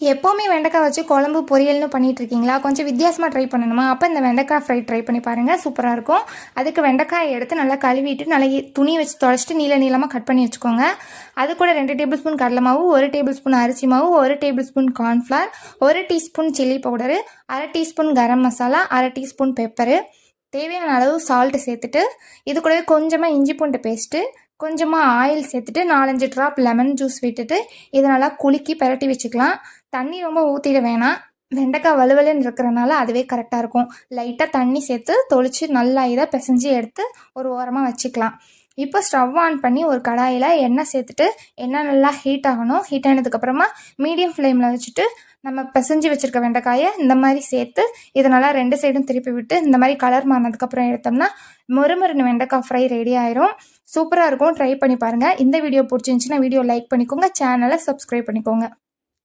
எப்போவுமே வெண்டைக்காய் வச்சு குழம்பு பொரியல்னு பண்ணிட்டு இருக்கீங்களா கொஞ்சம் வித்தியாசமாக ட்ரை பண்ணணுமா? அப்போ இந்த வெண்டைக்காய் ஃப்ரை ட்ரை பண்ணி பாருங்கள் சூப்பராக இருக்கும். அதுக்கு வெண்டைக்காயை எடுத்து நல்லா கழுவிட்டு நல்லா துணி வச்சு தொலைச்சிட்டு நீள நீளமாக கட் பண்ணி வச்சுக்கோங்க. அது கூட ரெண்டு டேபிள் ஸ்பூன் கடலை மாவு ஒரு டேபிள் ஸ்பூன் அரிசி மாவு ஒரு டேபிள் ஸ்பூன் கார்ன்ஃப்ளவர் ஒரு டீஸ்பூன் சில்லி பவுடரு அரை டீஸ்பூன் கரம் மசாலா அரை டீஸ்பூன் பெப்பரு தேவையான அளவு சால்ட்டு சேர்த்துட்டு இது கூடவே கொஞ்சமாக இஞ்சி பூண்டு பேஸ்ட்டு கொஞ்சமாக ஆயில் சேர்த்துட்டு நாலஞ்சு ட்ராப் லெமன் ஜூஸ் விட்டுட்டு இதை நல்லா குலுக்கி பிரட்டி வச்சுக்கலாம். தண்ணி ரொம்ப ஊற்றிட வேணாம். வெண்டைக்காய் வலுவலுன்னு இருக்கிறனால அதுவே கரெக்டாக இருக்கும். லைட்டாக தண்ணி சேர்த்து தொளிச்சு நல்லா இதை பிசைஞ்சு எடுத்து ஒரு ஓரமாக வச்சுக்கலாம். இப்போ ஸ்டவ் ஆன் பண்ணி ஒரு கடாயில் எண்ணெய் சேர்த்துட்டு எண்ணெய் நல்லா ஹீட் ஆகணும். ஹீட் ஆனதுக்கப்புறமா மீடியம் ஃப்ளேமில் வச்சுட்டு நம்ம பிசைஞ்சு வச்சுருக்க வெண்டைக்காயை இந்த மாதிரி சேர்த்து இதை நல்லா ரெண்டு சைடும் திருப்பி விட்டு இந்த மாதிரி கலர் மாறினதுக்கப்புறம் எடுத்தோம்னா மொறுமொறுன்னு வெண்டைக்காய் ஃப்ரை ரெடி ஆயிரும். சூப்பராக இருக்கும். ட்ரை பண்ணி பாருங்கள் இந்த வீடியோ பிடிச்சிருந்துச்சின்னா வீடியோ லைக் பண்ணிக்கோங்க. சேனலை சப்ஸ்கிரைப் பண்ணிக்கோங்க.